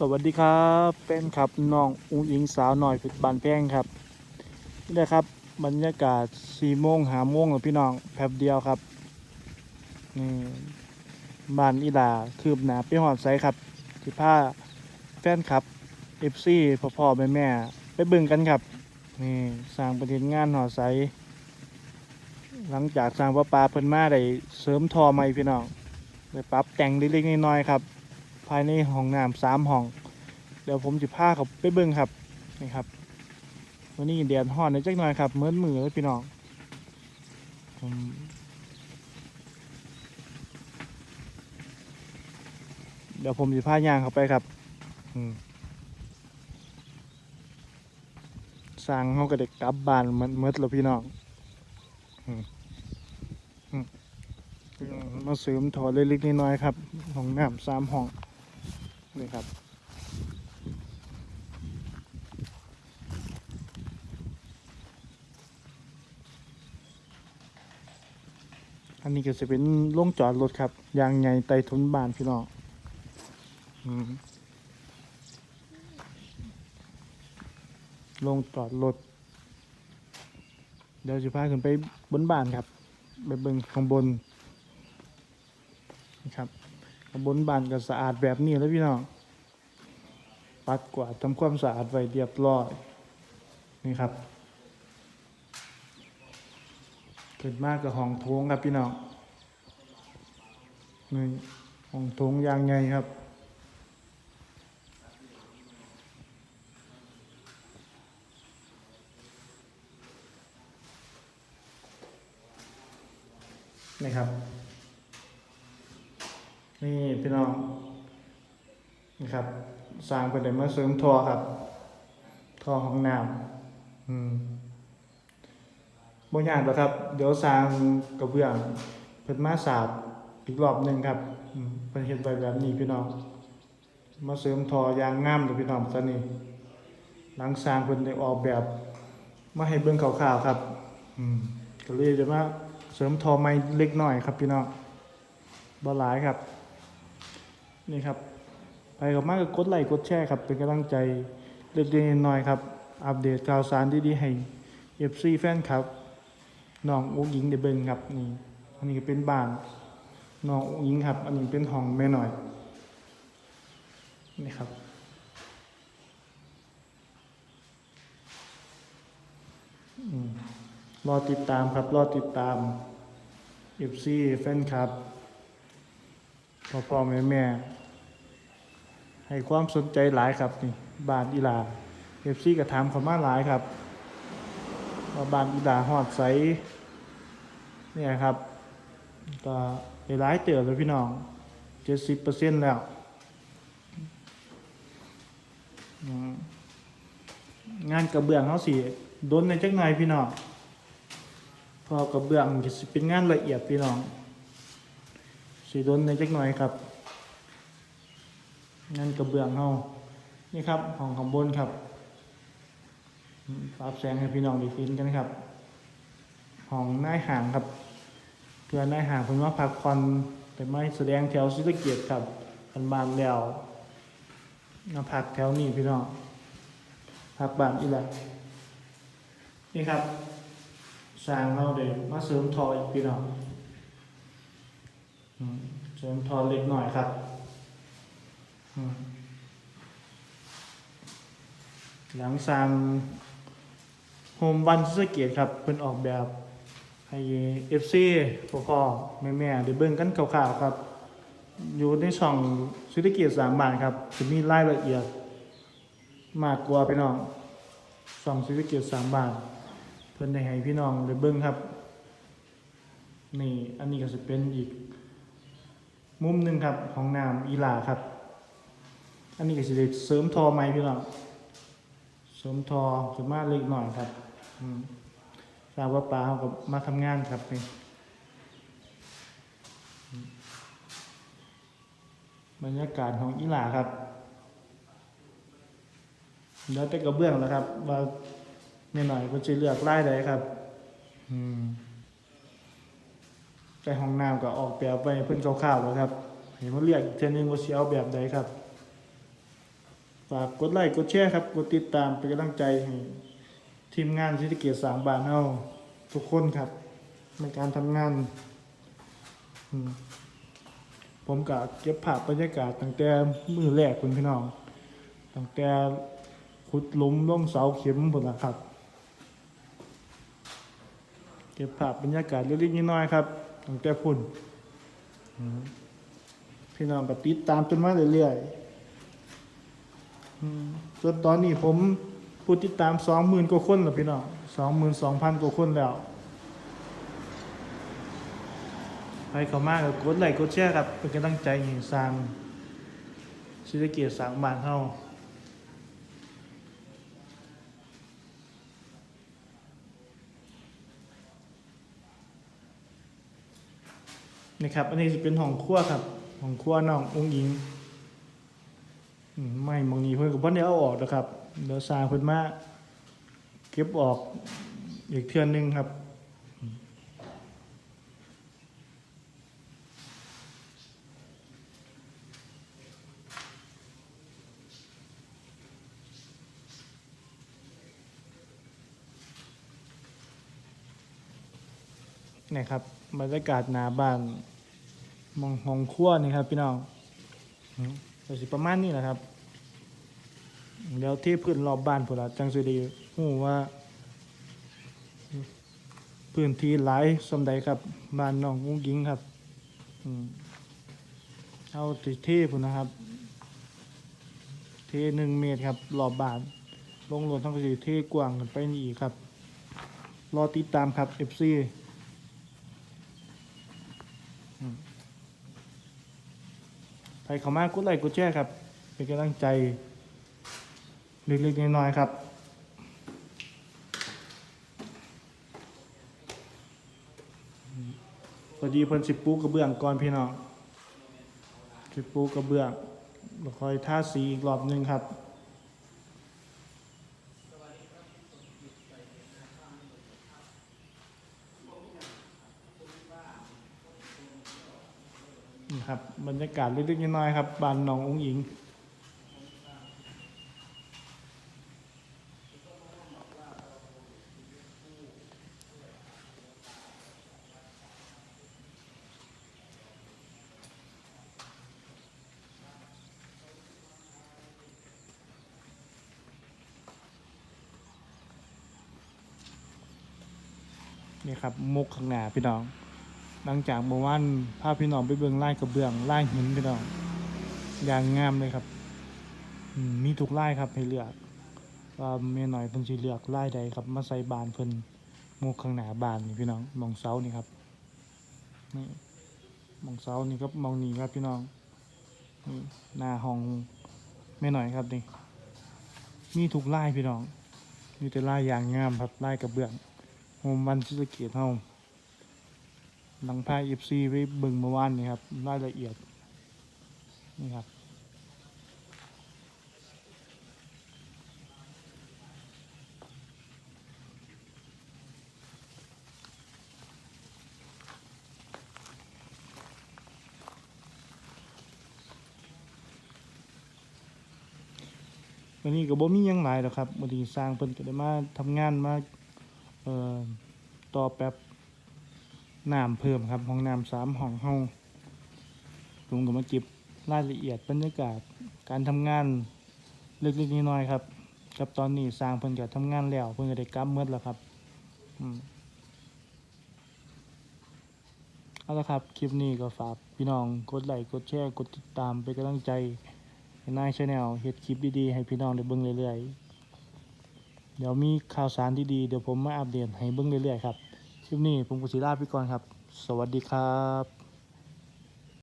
สวัสดีครับเป็นครับน้องอุ้งอิงสาวหน่อยเพชรบานแพงครับนี่แหละครับ บรรยากาศสี่โมงหาโมงแล้วพี่น้องแป๊บเดียวครับนี่บ้านอีลาคืบหนาไปหอดไซครับที่ผ้าแฟนครับเอฟซีพ่อพ่อแม่แม่ไปบิ่งกันครับนี่สร้างประเทศงานหอดไซหลังจากสร้างประปาเพิ่นมาได้เสริมทอใหม่พี่น้องได้ปรับแต่งเล็กๆน้อยๆครับ ภายในห้องน้ำสามห้อง เดี๋ยวผมจะพาเขาไปเบิ้งครับนี่ครับวันนี้แดดฮ้อนในจักหน่อยครับเหมือนมือเลยพี่น้องเดี๋ยวผมจะพายางเขาไปครับสร้างเขาก็เด็กกลับบ้านเหมือนมื่อแล้วพี่น้องมอืมมาเสริมถอดเล็กๆน้อยๆครับห้องน้ำสามห้อง นี่ครับ อันนี้ก็จะเป็นโล่งจอดรถครับ ยางใหญ่ไต่ทุนบานพี่น้องลงจอดรถ เดี๋ยวจะพาขึ้นไปบนบ้านครับ ไปเบิ่งข้างบนนะครับ บนบ้านก็สะอาดแบบนี้แล้วพี่น้อง ปัดกวาดทำความสะอาดไว้เรียบร้อย นี่ครับขึ้นมากกับห้องโถงครับพี่น้องนี่ห้องโถงยางไงครับนี่ครับ นี่พี่น้องนี่ครับสร้างเป็นไดมาเสริมทอครับทอห้องน้ำอืมบ่ยากหรอครับ เดี๋ยวสร้างกระเบื้องเพิ่นมาสาบอีกรอบหนึ่งครับอืมเพิ่นเฮ็ดไว้แบบนี้พี่น้องมาเสริมทอยางงามเลยพี่น้องตอนนี้ หลังสร้างเพิ่นได้ออกแบบมาให้เบิ่งคร่าวๆครับ อืมก็เลยจะมาเสริมทอใหม่เล็กน้อยครับพี่น้องบ่หลายครับ นี่ครับ ไปกับมากก็กดไลค์กดแชร์ครับ เป็นกำลังใจเล็กๆน้อยๆครับ อัปเดตข่าวสารดีๆให้ FC แฟนครับน้องอุ้งยิงเดเบิงครับนี่อันนี้ก็เป็นบ้านน้องอุ้งยิงครับ อันนี้เป็นห้องแม่หน่อยนี่ครับรอติดตามครับ รอติดตาม FC แฟนครับ พ่อพ่อแม่แม่ ให้ความสนใจหลายครับนี่บานอีลาเอฟซีก็ถามเขามาหลายครับว่าบานอีลาฮอดไสเนี่ยครับก็ไปหลายเติบแล้วพี่น้องเจ็ดสิบเปอร์เซ็นต์แล้วงานกระเบื้องเขาสิโดนในจักหน่อยพี่น้องพอกระเบื้องก็สิเป็นงานละเอียดพี่น้อง สิโดนในจักหน่อยครับนั่นกระเบื้องเฮานี่ครับห้องข้างบนครับปรับแสงให้พี่น้องด้เห็นกันครับห้องนายห่างครับเพื่อนายห่างเพิ่นว่าพักผ่อนแต่ไม่แสดงแถวศิลเกียรติครับพันบานแล้วมาพักแถวนี้พี่น้องพักบานอีหละนี่ครับสร้างเราเดี๋ยวมาเสริมทออีกพี่น้อง เสริมทอเล็กหน่อยครับหลังสร้างโฮมวันสเกตครับเพิ่นออกแบบให้เอฟซีพ่อพ่อแม่แม่ๆได้เบิ่งกันคร่าวๆครับ อยู่ในช่องศิริเกียรติสามบานครับจะมีรายละเอียด มากกว่าพี่น้องช่องศิริเกียรติสามบานเพิ่นได้ให้พี่น้องได้เบิ่งครับ นี่อันนี้ก็จะเป็นอีก มุมหนึ่งครับของน้ำอีหลาครับ อันนี้ก็จะได้เสริมทอไม้พี่น้องเสริมทอขึ้นมาเล็กหน่อยครับทราบว่าปลาเขาก็มาทำงานครับนี่บรรยากาศของอีหลาครับเดี๋ยวแต่กระเบื้องแล้วครับ ว่าเนี่ยหน่อยก็จะเลือกไล่ใดครับ อืม แต่ห้องน้ำก็ออกแบบไปเพิ่นคร่าวๆแล้วครับเห็นว่าเรียกอีกเทนึงว่าสิเอาแบบใดครับฝากกดไลค์กดแชร์ครับกดติดตามเป็นกำลังใจให้ทีมงานศิริเกียรติสางบ้านเฮาทุกคนครับ ในการทำงาน ผมก็เก็บภาพบรรยากาศตั้งแต่มือแรกคุณพี่น้องตั้งแต่ขุดหลุมล่องเสาเข็มพุ่นล่ะครับ เก็บภาพบรรยากาศเล็กๆน้อยๆครับ ตั้งแต่พุ่นพี่น้องก็ติดตามจนมาเรื่อยๆอืมจนตอนนี้ผมผู้ติดตามสองหมื่นกว่าคนแล้วพี่น้องสองหมื่นสองพันกว่าคนแล้วไปเขามาก็กดไลค์กดแชร์ครับเป็นกำลังใจให้สร้างเศรษฐกิจสร้างบ้านเฮา นี่ครับ อันนี้จะเป็นห้องครัวครับห้องครัวน้ององค์หญิงไม่มองนี้เพิ่อนก็บ่ได้เอาออกนะครับเดี๋ยวสร้างเพิ่นมาเก็บออกอีกเทือนหนึ่งครับนี่ครับบรรยากาศหนาบ้าน มองห้องครัวนี่ครับพี่น้องอืมก็สิประมาณนี้แหละครับเดี๋ยวที่พื้นรอบบ้านพุ่นละจังสุดีหูว่าพื้นที่หลายสมใดครับ บ้านน้องกุ้งยิงครับเอาติเที่พุ่นนะครับเทหนึ่งเมตรครับรอบบ้านลงรวมทั้งสีเทกว้างกันไปอีกครับ รอติดตามครับ FC ใครเข้ามากดไลค์กดแชร์ครับ เป็นกำลังใจเล็กๆน้อยๆครับพอดีเพิ่นสิปูกระเบื้องก่อนพี่น้องสิปูกระเบื้องแล้วคอยทาสีอีกรอบหนึงครับ ครับบรรยากาศเล็กๆน้อยๆครับบ้านหนององหญิง นี่ครับมุกข้างหน้าพี่น้อง หลังจากเมื่อวานพาพี่น้องไปเบิ่งไล่กระเบื้องไล่หินพี่น้องอย่างงามเลยครับมีทุกไล่ครับให้เลือกว่าเมียหน่อยเพิ่นสิเลือกไล่ใดครับมาใส่บานเพิ่นมุกข้างหน้าบานนี่พี่น้องมองเสานี่ครับนี่มองเสานี่ครับมองนี่ครับพี่น้องนี่หน้าห้องแม่หน่อยครับนี่มีทุกไล่พี่น้องมีแต่ไล่อย่างงามครับไล่กระเบื้องโฮมวันศิลเกียรติเฮา หลังพายเอฟซีไปบิ่งเมื่อวานนี่ครับรายละเอียดนี่ครับวันนี้ก็บ่มียังหลายหรอกครับวันนี้สร้างเพิ่นก็ได้มาทำงานมาเอ่อต่อแป๊บ น้ำเพิ่มครับห้องน้ำสามห้องห้องลุงก็มาเก็บรายละเอียดบรรยากาศการทำงานเล็กๆน้อยๆครับกับตอนนี้สร้างเพิ่นก็ทำงานแล้วเพิ่นก็ได้กลับเมื่อแล้วครับอืมเอาละครับ คลิปนี้ก็ฝากพี่น้องกดไลค์กดแชร์กดติดตามเป็นกำลังใจให้นายชาแนลเฮ็ดคลิปดีๆให้พี่น้องได้เบิ่งเรื่อยๆ เดี๋ยวมีข่าวสารดีๆเดี๋ยวผมมาอัปเดตให้เบิ่งเรื่อยๆครับ คลิปนี้ผมกุศิราไปก่อนครับ สวัสดีครับ